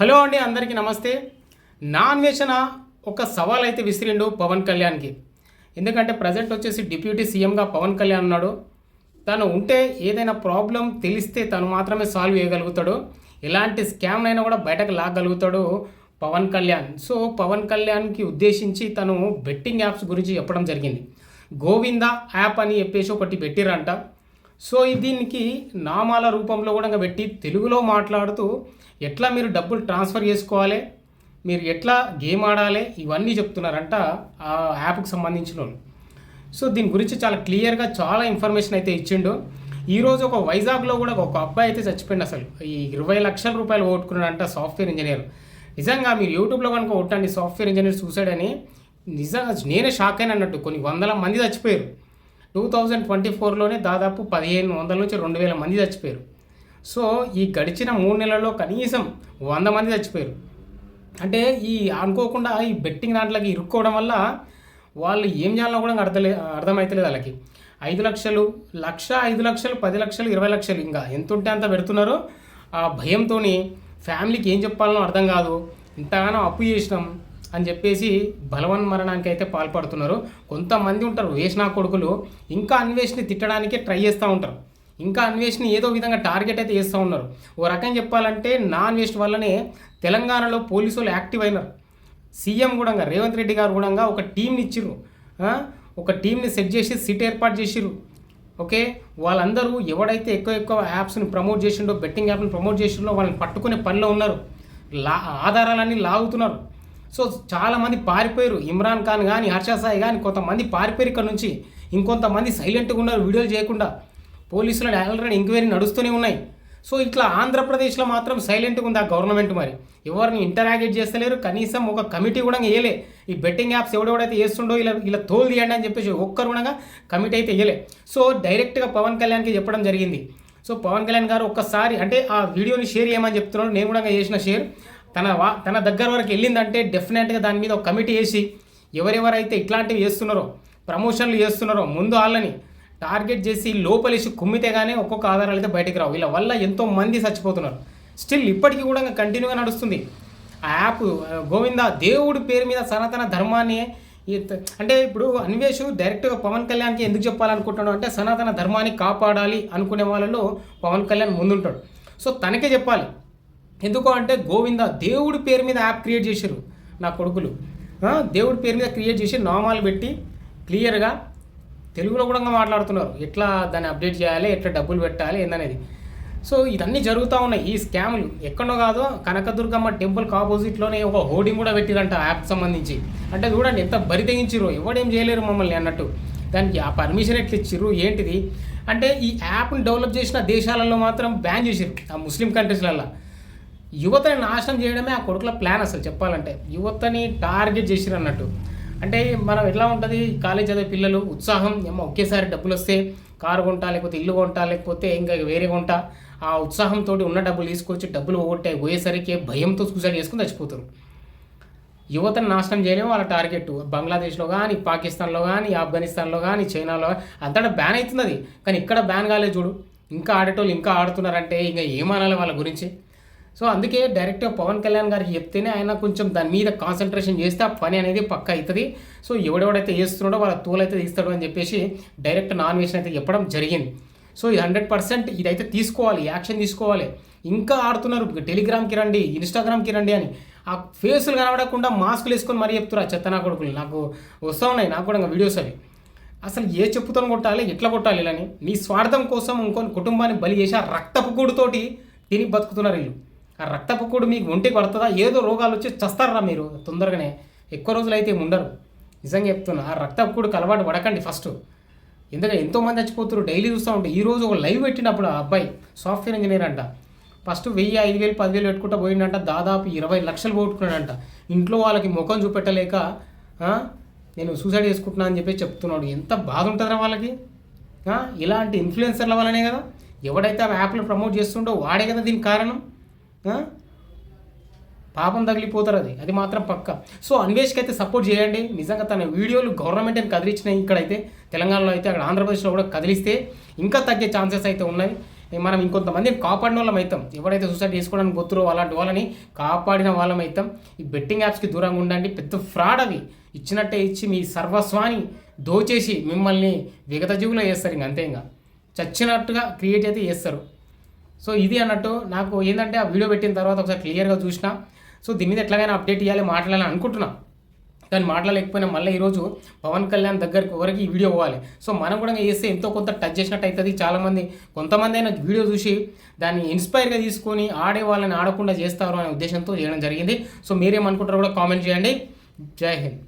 Hello అండి అందరికీ నమస్తే. నా అన్వేషణ ఒక సవాల్ అయితే విసిరిండు పవన్ కళ్యాణ్కి. ఎందుకంటే ప్రజెంట్ వచ్చేసి డిప్యూటీ సీఎంగా పవన్ కళ్యాణ్ ఉన్నాడు. తను ఉంటే ఏదైనా ప్రాబ్లం తెలిస్తే తను మాత్రమే సాల్వ్ చేయగలుగుతాడు. ఎలాంటి స్కామ్ అయినా కూడా బయటకు లాగలుగుతాడు పవన్ కళ్యాణ్. సో పవన్ కళ్యాణ్కి ఉద్దేశించి తను బెట్టింగ్ యాప్స్ గురించి చెప్పడం జరిగింది. గోవింద యాప్ అని చెప్పేసి ఒకటి పెట్టిరంట. సో దీనికి నామాల రూపంలో కూడా ఇంకా పెట్టి తెలుగులో మాట్లాడుతూ ఎట్లా మీరు డబ్బులు ట్రాన్స్ఫర్ చేసుకోవాలి మీరు ఎట్లా గేమ్ ఆడాలి ఇవన్నీ చెప్తున్నారంట ఆ యాప్కి సంబంధించిన వాళ్ళు. సో దీని గురించి చాలా క్లియర్గా చాలా ఇన్ఫర్మేషన్ అయితే ఇచ్చిండు. ఈరోజు ఒక వైజాగ్లో కూడా ఒక అబ్బాయి అయితే చచ్చిపోయింది అసలు. ఈ ఇరవై లక్షల రూపాయలు ఓట్టుకున్నాడంట సాఫ్ట్వేర్ ఇంజనీర్. నిజంగా మీరు యూట్యూబ్లో కనుక కొట్టండి సాఫ్ట్వేర్ ఇంజనీర్ సూసైడ్ అని నిజంగా నేనే షాక్ అయిన అన్నట్టు. కొన్ని వందల మంది చచ్చిపోయారు. టూ థౌజండ్ ట్వంటీ ఫోర్లోనే దాదాపు పదిహేను వందల నుంచి రెండు వేల మంది చచ్చిపోయారు. సో ఈ గడిచిన మూడు నెలల్లో కనీసం వంద మంది చచ్చిపోయారు. అంటే ఈ అనుకోకుండా ఈ బెట్టింగ్ దాంట్లోకి ఇరుక్కోవడం వల్ల వాళ్ళు ఏం చేయాలో కూడా అర్థలే అర్థమవుతలేదు వాళ్ళకి. ఐదు లక్షలు లక్ష ఐదు లక్షలు పది లక్షలు ఇరవై లక్షలు ఇంకా ఎంత ఉంటే అంత పెడుతున్నారో ఆ భయంతో ఫ్యామిలీకి ఏం చెప్పాలనో అర్థం కాదు. ఇంతగానో అప్పు చేసినాం. అని చెప్పేసి బలవన్ మరణానికి అయితే పాల్పడుతున్నారు. కొంతమంది ఉంటారు వేసిన కొడుకులు ఇంకా అన్వేషణ తిట్టడానికి ట్రై చేస్తూ ఉంటారు. ఇంకా అన్వేషణ ఏదో విధంగా టార్గెట్ అయితే చేస్తూ ఉన్నారు. ఓ రకం చెప్పాలంటే నా అన్వేషణ వల్లనే తెలంగాణలో పోలీసులు యాక్టివ్ అయినారు. సీఎం కూడా రేవంత్ రెడ్డి గారు కూడా ఒక టీంని ఇచ్చిర్రు. ఒక టీంని సెట్ చేసి సిట్ ఏర్పాటు చేసిర్రు. ఓకే? వాళ్ళందరూ ఎవడైతే ఎక్కువ ఎక్కువ యాప్స్ని ప్రమోట్ చేసిండో బెట్టింగ్ యాప్ని ప్రమోట్ చేసిండో వాళ్ళని పట్టుకునే పనిలో ఉన్నారు. లా ఆధారాలన్నీ లాగుతున్నారు. సో చాలామంది పారిపోయారు. ఇమ్రాన్ ఖాన్ కానీ హర్ష సాయి కానీ కొంతమంది పారిపోయారు ఇక్కడ నుంచి. ఇంకొంతమంది సైలెంట్గా ఉన్నారు వీడియోలు చేయకుండా. పోలీసులు ఆల్రెడీ ఎంక్వైరీ నడుస్తూనే ఉన్నాయి. సో ఇట్లా ఆంధ్రప్రదేశ్లో మాత్రం సైలెంట్గా ఉంది ఆ గవర్నమెంట్ మరి. ఎవరిని ఇంటరాగేట్ చేస్తలేరు. కనీసం ఒక కమిటీ కూడా వేయలే ఈ బెట్టింగ్ యాప్స్ ఎవడెవడైతే వేస్తుండో ఇలా ఇలా తోలు తీయండి అని చెప్పేసి ఒక్కరు కూడా కమిటీ అయితే వేయలే సో డైరెక్ట్గా పవన్ కళ్యాణ్కి చెప్పడం జరిగింది. సో పవన్ కళ్యాణ్ గారు ఒక్కసారి అంటే ఆ వీడియోని షేర్ చేయమని చెప్తున్నాడు. నేను కూడా చేసిన షేర్ తన వా తన దగ్గర వరకు వెళ్ళిందంటే డెఫినెట్గా దాని మీద ఒక కమిటీ వేసి ఎవరెవరైతే ఇట్లాంటివి చేస్తున్నారో ప్రమోషన్లు చేస్తున్నారో ముందు వాళ్ళని టార్గెట్ చేసి లోపలేసి కుమ్మితే కానీ ఒక్కొక్క ఆధారాలు అయితే బయటకు రావు. వీళ్ళ వల్ల ఎంతో మంది చచ్చిపోతున్నారు. స్టిల్ ఇప్పటికీ కూడా కంటిన్యూగా నడుస్తుంది. ఆ యాప్ గోవింద దేవుడి పేరు మీద సనాతన ధర్మాన్ని అంటే ఇప్పుడు అన్వేషు డైరెక్ట్గా పవన్ కళ్యాణ్కి ఎందుకు చెప్పాలనుకుంటున్నాడు అంటే సనాతన ధర్మాన్ని కాపాడాలి అనుకునే వాళ్ళలో పవన్ కళ్యాణ్ ముందుంటాడు. సో తనకే చెప్పాలి. ఎందుకు అంటే గోవింద దేవుడి పేరు మీద యాప్ క్రియేట్ చేశారు నా కొడుకులు. దేవుడి పేరు మీద క్రియేట్ చేసి నామాలు పెట్టి క్లియర్గా తెలుగులో కూడా మాట్లాడుతున్నారు. ఎట్లా దాన్ని అప్డేట్ చేయాలి ఎట్లా డబ్బులు పెట్టాలి ఏందనేది. సో ఇవన్నీ జరుగుతూ ఉన్నాయి. ఈ స్కాములు ఎక్కడో కాదో కనకదుర్గమ్మ టెంపుల్కి ఆపోజిట్లోనే ఒక హోర్డింగ్ కూడా పెట్టిరంట యాప్ సంబంధించి. అంటే చూడండి ఎంత బరి తెగించిర్రు. ఎవడేం చేయలేరు మమ్మల్ని అన్నట్టు. దానికి ఆ పర్మిషన్ ఎట్లా ఇచ్చిర్రు ఏంటిది? అంటే ఈ యాప్ని డెవలప్ చేసిన దేశాలలో మాత్రం బ్యాన్ చేసిర్రు ఆ ముస్లిం కంట్రీస్లలో యువతని నాశనం చేయడమే ఆ కొడుకుల ప్లాన్ అసలు చెప్పాలంటే. యువతని టార్గెట్ చేసిరు అన్నట్టు. అంటే మనం ఎట్లా ఉంటుంది? కాలేజ్ చదివే పిల్లలు ఉత్సాహం ఏమో ఒకేసారి డబ్బులు వస్తే కారు కొంటా లేకపోతే ఇల్లు కొంటా లేకపోతే ఇంకా వేరే కొంటా ఆ ఉత్సాహంతో ఉన్న డబ్బులు తీసుకొచ్చి డబ్బులు పోగొట్టే పోయేసరికి భయంతో సూసైడ్ చేసుకుని చచ్చిపోతారు. యువతను నాశనం చేయలేము వాళ్ళ టార్గెట్ బంగ్లాదేశ్లో కానీ పాకిస్తాన్లో కానీ ఆఫ్ఘనిస్తాన్లో కానీ చైనాలో కానీ అంతటా బ్యాన్ అవుతుంది కానీ ఇక్కడ బ్యాన్ కాలేదు చూడు. ఇంకా ఆడేటోళ్ళు ఇంకా ఆడుతున్నారంటే ఇంకా ఏమనాలి వాళ్ళ గురించి? సో అందుకే డైరెక్ట్గా పవన్ కళ్యాణ్ గారికి చెప్తేనే ఆయన కొంచెం దాని మీద కాన్సన్ట్రేషన్ చేస్తే ఆ పని అనేది పక్క అవుతుంది. సో ఎవడెవడైతే చేస్తున్నాడో వాళ్ళ తోలైతే తీస్తాడు అని చెప్పేసి డైరెక్ట్ నాన్ వేషన్ అయితే చెప్పడం జరిగింది. సో ఇది హండ్రెడ్ పర్సెంట్ ఇదైతే తీసుకోవాలి యాక్షన్ తీసుకోవాలి. ఇంకా ఆడుతున్నారు టెలిగ్రామ్కి రండి ఇన్స్టాగ్రామ్కి రండి అని. ఆ ఫేసులు కనబడకుండా మాస్కులు వేసుకొని మరీ చెప్తున్నారు ఆ చెత్త నా కొడుకులు నాకు వస్తూ ఉన్నాయి నాకు కూడా ఇంకా వీడియోస్ అవి. అసలు ఏ చెప్పుతో కొట్టాలి ఎట్లా కొట్టాలి ఇలాని నీ స్వార్థం కోసం ఇంకొని కుటుంబాన్ని బలి చేసి ఆ రక్తపు గూడుతోటి తిని బతుకుతున్నారు వీళ్ళు. ఆ రక్తపు కూడు మీకు ఒంటికి పడుతుందా? ఏదో రోగాలు వచ్చి చస్తారా మీరు? తొందరగానే ఎక్కువ రోజులు అయితే ఉండరు. నిజంగా చెప్తున్నా ఆ రక్తపు కూడుకు అలవాటు పడకండి ఫస్ట్ ఎందుకంటే ఎంతోమంది చచ్చిపోతున్నారు డైలీ చూస్తూ ఉంటే ఈరోజు ఒక లైవ్ పెట్టినప్పుడు ఆ అబ్బాయి సాఫ్ట్వేర్ ఇంజనీర్ అంట. ఫస్ట్ వెయ్యి ఐదు వేలు పదివేలు పెట్టుకుంటా పోయిండంట. దాదాపు ఇరవై లక్షలు పోగొట్టుకున్నాడంట. ఇంట్లో వాళ్ళకి ముఖం చూపెట్టలేక నేను సూసైడ్ చేసుకుంటున్నా అని చెప్పి చెప్తున్నాడు. ఎంత బాధ ఉంటుందిరా వాళ్ళకి? ఇలాంటి ఇన్ఫ్లుయెన్సర్ల వల్లనే కదా. ఎవడైతే ఆ యాప్లు ప్రమోట్ చేస్తుండో వాడే కదా దీనికి కారణం. పాపం తగిలిపోతారు అది. అది మాత్రం పక్క. సో అన్వేష్కి అయితే సపోర్ట్ చేయండి. నిజంగా తన వీడియోలు గవర్నమెంట్ అని కదిలించినాయి ఇక్కడైతే తెలంగాణలో అయితే అక్కడ ఆంధ్రప్రదేశ్లో కూడా కదిలిస్తే ఇంకా తగ్గే ఛాన్సెస్ అయితే ఉన్నాయి. మనం ఇంకొంతమంది కాపాడిన వాళ్ళం అవుతాం ఎవరైతే సూసైడ్ చేసుకోవడానికి గొత్తురో అలాంటి వాళ్ళని కాపాడిన వాళ్ళం అవుతాం ఈ బెట్టింగ్ యాప్స్కి దూరంగా ఉండండి. పెద్ద ఫ్రాడ్ అవి. ఇచ్చినట్టే ఇచ్చి మీ సర్వస్వాన్ని దోచేసి మిమ్మల్ని విగత జీవులో వేస్తారు ఇంక అంతే ఇంకా. చచ్చినట్టుగా క్రియేట్ అయితే చేస్తారు. సో ఇది అన్నట్టు నాకు ఏంటంటే ఆ వీడియో పెట్టిన తర్వాత ఒకసారి క్లియర్గా చూసిన. సో దీని మీద ఎట్లాగైనా అప్డేట్ ఇవ్వాలి మాట్లాడాలని అనుకుంటున్నా. కానీ మాట్లాడలేకపోయినా మళ్ళీ ఈరోజు పవన్ కళ్యాణ్ దగ్గరికి వరకు ఈ వీడియో పోవాలి. సో మనం కూడా చేస్తే ఎంతో కొంత టచ్ చేసినట్టు అవుతుంది చాలామంది కొంతమంది అయినా వీడియో చూసి దాన్ని ఇన్స్పైర్గా తీసుకొని ఆడే వాళ్ళని ఆడకుండా చేస్తారు అనే ఉద్దేశంతో చేయడం జరిగింది. సో మీరేమనుకుంటారో కూడా కామెంట్ చేయండి. జై హింద్.